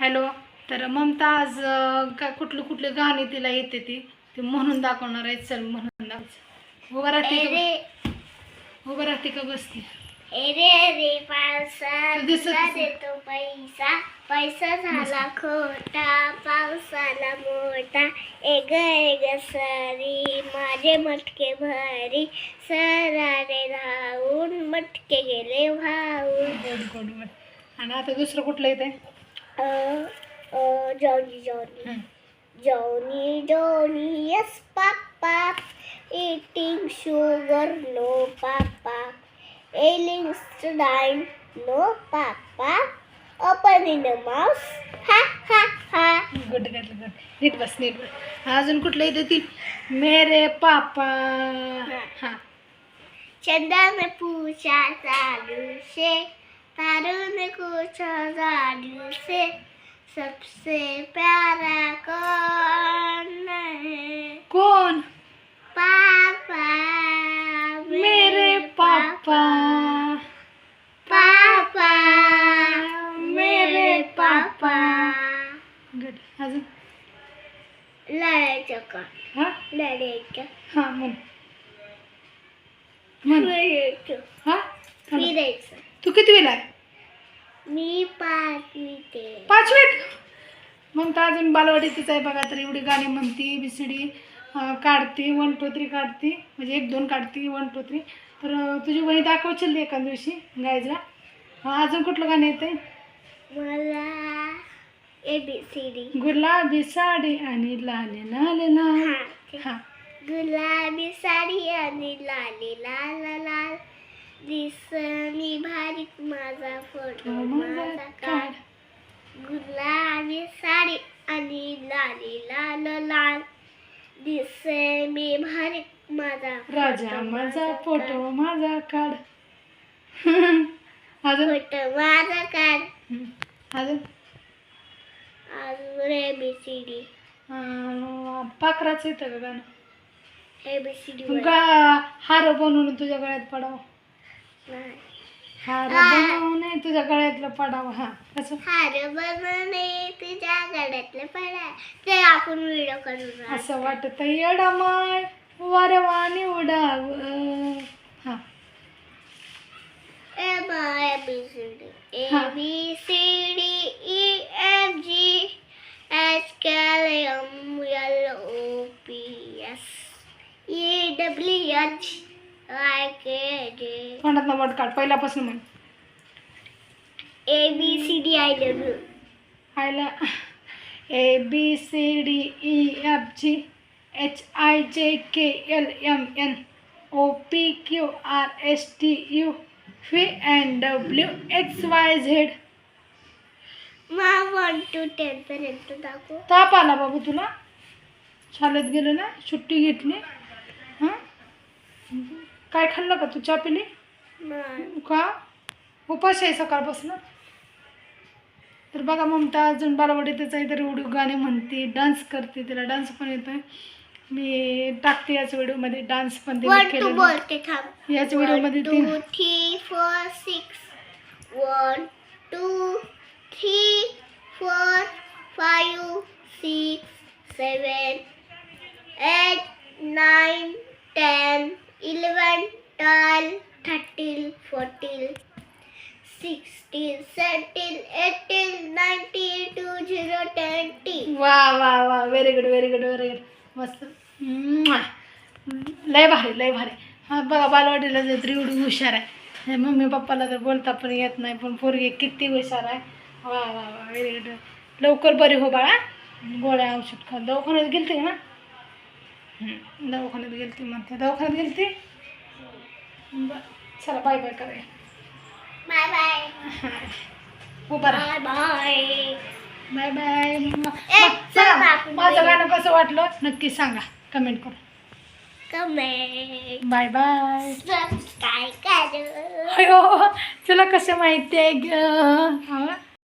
Hello तर ममता आज का कुठलं कुठले गाणे तिला येते ती ते म्हणून दाखवणार आहे चल म्हणून दाखव उभा राहते उभा राहते का बसते? एरे रे पावसा. देतो पैसा. पैसा झाला खोटा पावसाला मोठा. एग एग सरी माझे मटके भरी. सरारे धावून मटके गेले वाहून. आणि आता दुसरं कुठलं येते अ, Johnny Johnny Johnny, Johnny, yes, Papa. Eating sugar, no, Papa. Dine, no, Papa. Opening the mouth, ha, ha, ha. Good घातलं गुड नीट बस नीट बस अजून कुठलं येते ती मेरे पापा हा चंदा में पूछा सालू से तारों ने पूछा सालू से सबसे प्यारा कौन है? कोण पापा मेरे पापा। पापा मेरे पापा। गुड अजून? लढायचं का हा? लढायचं हा म्हण म्हण हा. फिरायचं तू किती वेळा आहे? मी पाचवी ते पाचवीत मग तर अजून बालवाडीतच आहे बघा तर एवढी गाणी म्हणती बिसडी काढते वन टू थ्री काढते म्हणजे एक दोन काढते वन टू थ्री तर तुझी वही दाखवशील एका दिवशी गायजला. हा अजून कुठलं गाणं येते मला ए बी सी डी गुलाबी साडी आणि लाले लाले लाल. हा. गुलाबी साडी आणि लाली लाल लाल. दिसणी भारी माझा फोटो माझा काढ गुलाबी साडी आणि लाली लाल लाल. दिसे मी भारी माझा राजा माझा फोटो माझा काढ अजून? फोटो माझा काढ. अजून? अजून ए बी सी डी पाखराचं येतं का गाणं? ए बी सी डी गा हार बनवून तुझ्या गळ्यात पडावं? हार हा. बनवून तुझ्या गळ्यातलं पडावं हा असं हार बनवणे तुझ्या गड्यातले पडा ते आपण व्हिडिओ करू. असं वाटत येडमाय वारवानी उडाव हा A by B C D A. B C D E F G H K M L O P S E W H तोंडात वट काढ पहिल्यापासून म्हण. A B C D I W आयला A B C D E F G H I J K L M N O P Q R S T U V N W X Y Z one two ten पर्यंत दाखव. ताप आला बाबू तुला? शाळेत गेलो ना सुट्टी घेतली. हां? काय खाल्लं का तू? चहा पिली. का? उपास आहे सकाळपासून. तर बघा ममता अजून बालवाडीतच आहे तर एवढी गाणी म्हणते डान्स करते तिला डान्स पण येतोय. मी टाकते याच व्हिडिओमध्ये डान्स पण याच व्हिडिओमध्ये three four six one two three four five six seven eight eleven twelve thirteen fourteen sixteen seventeen eighteen nineteen two zero twenty. वा वा वा. Very good very good very good मस्त. म्वा. लय भारी लय भारी. हा बघा बालवाडीला जर तर एवढी हुशार आहे. मम्मी पप्पाला तर बोलता पण येत नाही पण पोरगी किती हुशार आहे. वा वा वा. व्हेरी गुड लवकर बरी हो बाळा. गोळ्या औषध खा दवाखान्यात गेलते ना दवाखान्यात गेलती म्हणते. दवाखान्यात गेलती? बरं चला बाय बाय करूया. Bye bye. उभा राहा. Bye bye. बाय चल चला. माझं. गाणं कसं वाटलं? नक्की सांगा. कमेंट करून. कमेंट. Bye bye. करो. अयो तुला कसं माहिती आहे ग? हा?